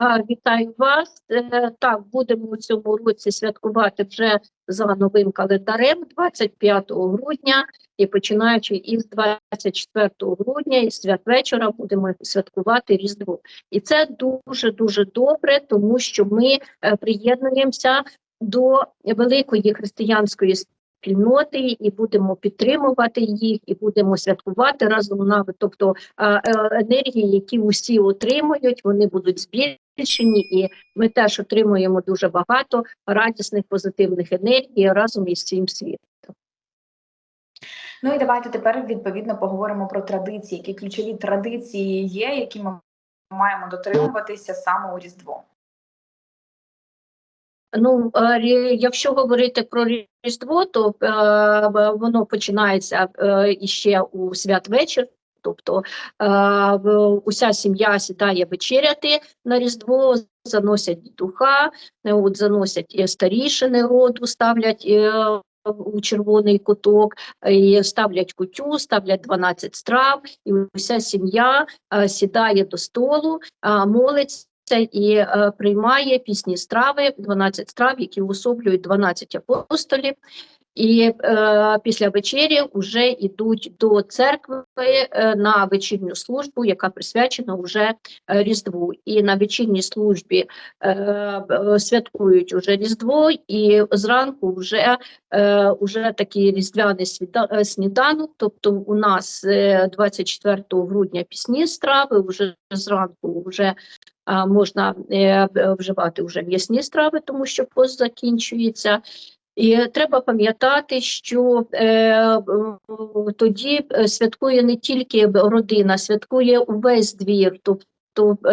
Вітаю вас. Е, Так, будемо у цьому році святкувати вже за новим календарем 25 грудня і починаючи із 24 грудня і святвечора будемо святкувати Різдво. І це дуже дуже добре, тому що ми е, приєднуємося до великої християнської спільноти і будемо підтримувати їх, і будемо святкувати разом на тобто е, енергії, які усі отримують, вони будуть збільшені, і ми теж отримуємо дуже багато радісних позитивних енергій разом із цим світом. Ну і давайте тепер відповідно поговоримо про традиції, які ключові традиції є, які ми маємо дотримуватися саме у Різдво. Ну, е, якщо говорити про Різдво, то е, воно починається е, іще у святвечір. Тобто уся сім'я сідає вечеряти на Різдво, заносять духа, от заносять старішини роду, ставлять у червоний куток, і ставлять кутю, ставлять 12 страв, і уся сім'я сідає до столу, молиться і е, приймає пісні страви, 12 страв, які уособлюють 12 апостолів. І е, після вечері вже йдуть до церкви е, на вечірню службу, яка присвячена вже е, Різдву. І на вечірній службі е, е, святкують уже Різдво, і зранку вже, е, вже такий різдвяний сніданок. Тобто у нас е, 24 грудня пісні страви, вже зранку вже можна вживати вже м'ясні страви, тому що пост закінчується. І треба пам'ятати, що е, е, тоді е, святкує не тільки родина, святкує увесь двір. Тобто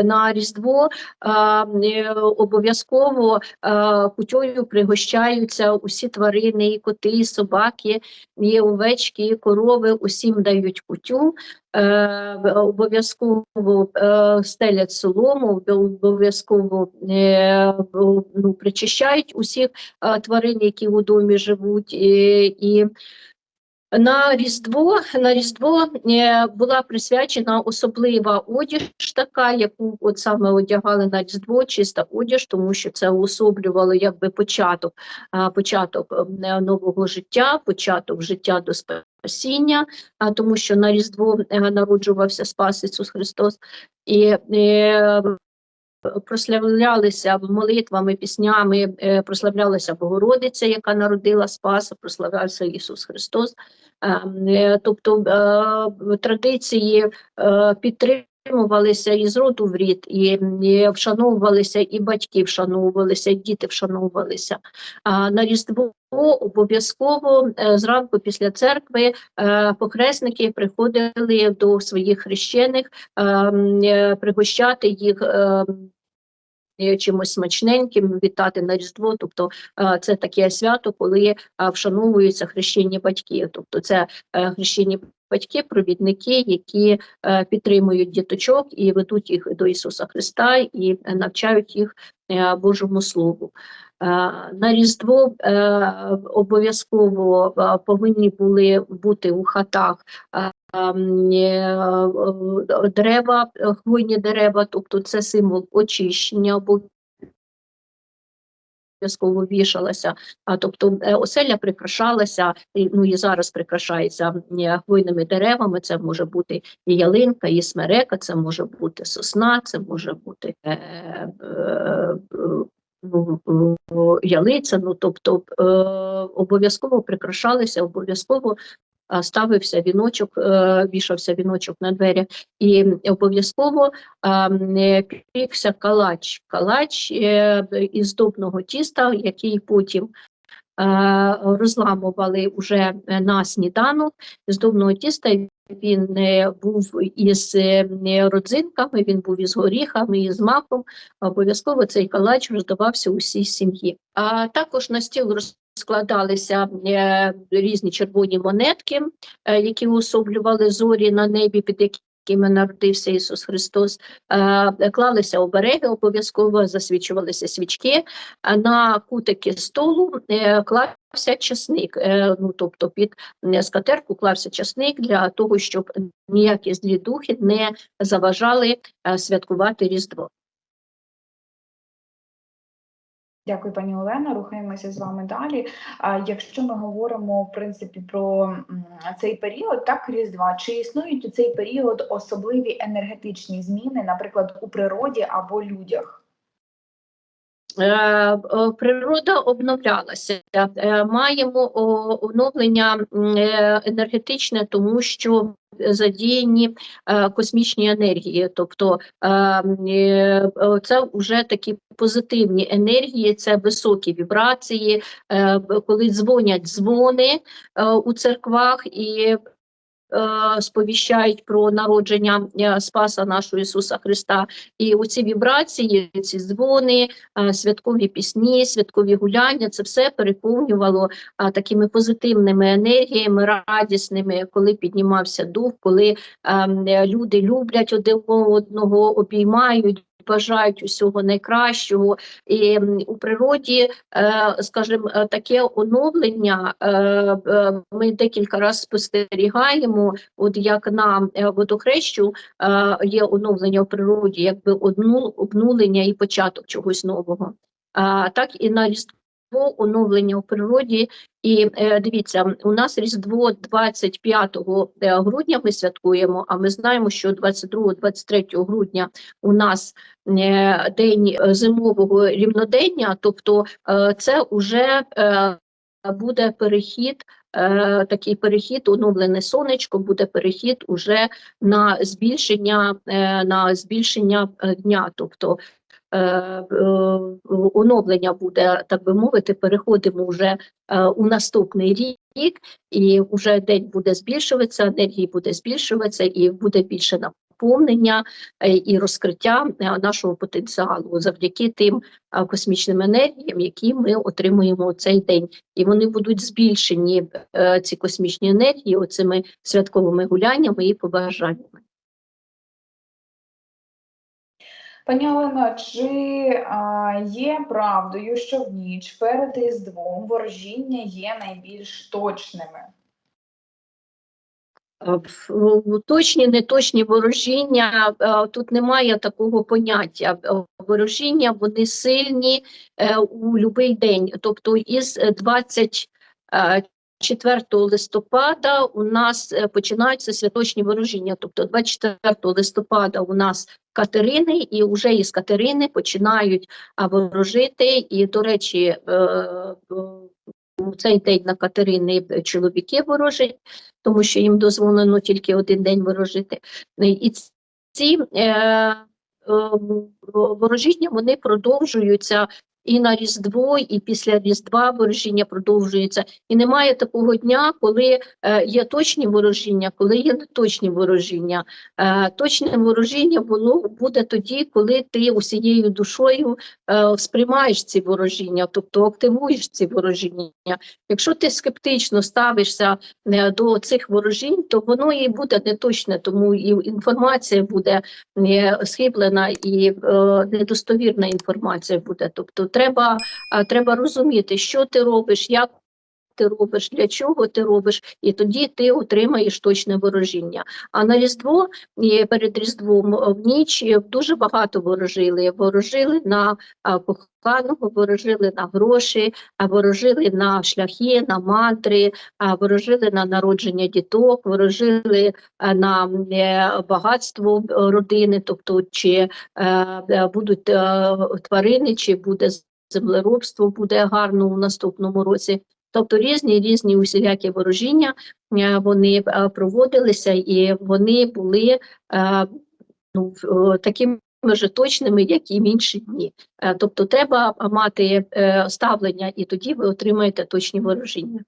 на Різдво е, обов'язково а, кутьою пригощаються усі тварини, і коти, і собаки, і овечки, і корови, усім дають кутю. Е, обов'язково е, стелять солому, обов'язково е, ну, причищають усіх е, тварин, які у домі живуть. І, і на Різдво, на Різдво е, була присвячена особлива одіж, така, яку от саме одягали на Різдво, чиста одіж, тому що це уособлювало якби початок, початок е, нового життя, початок життя до спасіння, тому що на Різдво е, народжувався Спас Ісус Христос. І е, прославлялися молитвами, піснями, е, прославлялася Богородиця, яка народила Спаса, прославлявся Ісус Христос. Ем, е, Тобто традиції традиції е, підтримувалися із роду в рід, і, і вшановувалися, і батьки вшановувалися, і діти вшановувалися. А на Різдво обов'язково е, зранку після церкви е, похресники приходили до своїх хрещених е, пригощати їх чимось смачненьким, вітати на Різдво. Тобто це таке свято, коли вшановуються хрещені батьки. Тобто це хрещені батьки, провідники, які е, підтримують діточок і ведуть їх до Ісуса Христа і навчають їх е, Божому Слову. Е, На Різдво обов'язково повинні були бути у хатах дерева, хвойні дерева, тобто це символ очищення, обов'язково вішалася. А тобто е, оселя прикрашалася, ну і зараз прикрашається е, хвойними деревами. Це може бути і ялинка, і смерека, це може бути сосна, це може бути е, е, е, ялиця. Ну тобто е, обов'язково прикрашалися, обов'язково. А, Ставився віночок, е, вішався віночок на двері, і обов'язково е, пікся калач. Калач е, із добного тіста, який потім е, розламували уже е, на сніданок з добного тіста. Він е, був із е, родзинками, він був із горіхами, із маком. Обов'язково цей калач роздавався усій сім'ї. А також на стіл розкладалися е, різні червоні монетки, е, які уособлювали зорі на небі, під якими народився Ісус Христос. Е, клалися обереги, обов'язково засвічувалися свічки. На кутики столу клався часник. Ну, тобто під скатерку клався часник для того, щоб ніякі злі духи не заважали святкувати Різдво. Дякую, пані Олена. Рухаємося з вами далі. А якщо ми говоримо в принципі про цей період, так Різдва, чи існують у цей період особливі енергетичні зміни, наприклад, у природі або людях? Е, е, Природа обновлялася. Е, Маємо оновлення енергетичне, тому що задіяні космічні енергії. Тобто це вже такі позитивні енергії, це високі вібрації, коли дзвонять дзвони у церквах і сповіщають про народження е, Спаса нашого Ісуса Христа. І оці вібрації, ці дзвони, е, святкові пісні, святкові гуляння, це все переповнювало такими позитивними енергіями, радісними, коли піднімався дух, коли ем, е, люди люблять один одного, обіймають. Бажають усього найкращого, і у природі, е, скажімо, е, таке оновлення е, ми декілька разів спостерігаємо. От як на водохрещу є оновлення в природі, якби одну обнулення і початок чогось нового. А, так і на Різдво оновлення у природі. І е, дивіться, у нас Різдво 25 е, грудня ми святкуємо, а ми знаємо, що 22-23 грудня у нас е, день зимового рівнодення, тобто це вже буде перехід, такий перехід, оновлене сонечко, буде перехід уже на збільшення, на збільшення дня. Тобто оновлення буде, так би мовити, переходимо вже е, у наступний рік, і вже день буде збільшуватися, енергії буде збільшуватися, і буде більше наповнення е, і розкриття е, нашого потенціалу завдяки тим е, космічним енергіям, які ми отримуємо цей день. І вони будуть збільшені, е, ці космічні енергії, оцими святковими гуляннями і побажаннями. Пані Олено, чи а, є правдою, що в ніч перед Різдвом ворожіння є найбільш точними? Е, ну, Точні, неточні ворожіння, е, тут немає такого поняття. Е, Ворожіння, вони сильні у будь-який день. Тобто із 24 листопада у нас е, починаються святочні ворожіння. Тобто 24 листопада у нас Катерини, і вже із Катерини починають ворожити. І, до речі, е, е, у цей день на Катерини чоловіки ворожать, тому що їм дозволено тільки один день ворожити. Е, І ці е, е, ворожіння вони продовжуються і на Різдво, і після Різдва ворожіння продовжуються. І немає такого дня, коли е, є точні ворожіння, коли є неточні ворожіння. Е, точне ворожіння воно буде тоді, коли ти усією душою е, сприймаєш ці ворожіння, тобто активуєш ці ворожіння. Якщо ти скептично ставишся е, до цих ворожінь, то воно і буде неточне, тому і інформація буде е, схиблена і е, недостовірна інформація буде. Тобто треба, е, треба розуміти, що ти робиш, як ти робиш, для чого ти робиш, і тоді ти отримаєш точне ворожіння. А на Різдво перед Різдвом е, в ніч е, дуже багато ворожили. Ворожили на коханого, ворожили на гроші, ворожили на шляхи, на мантри, ворожили на народження діток, ворожили е, на багатство родини, тобто чи будуть тварини, чи буде землеробство, буде гарно у наступному році. Тобто різні різні усілякі ворожіння е, вони е, проводилися і вони були е, ну, такими ж точними, як і в інші дні. Тобто треба мати ставлення, і тоді ви отримаєте точні ворожіння.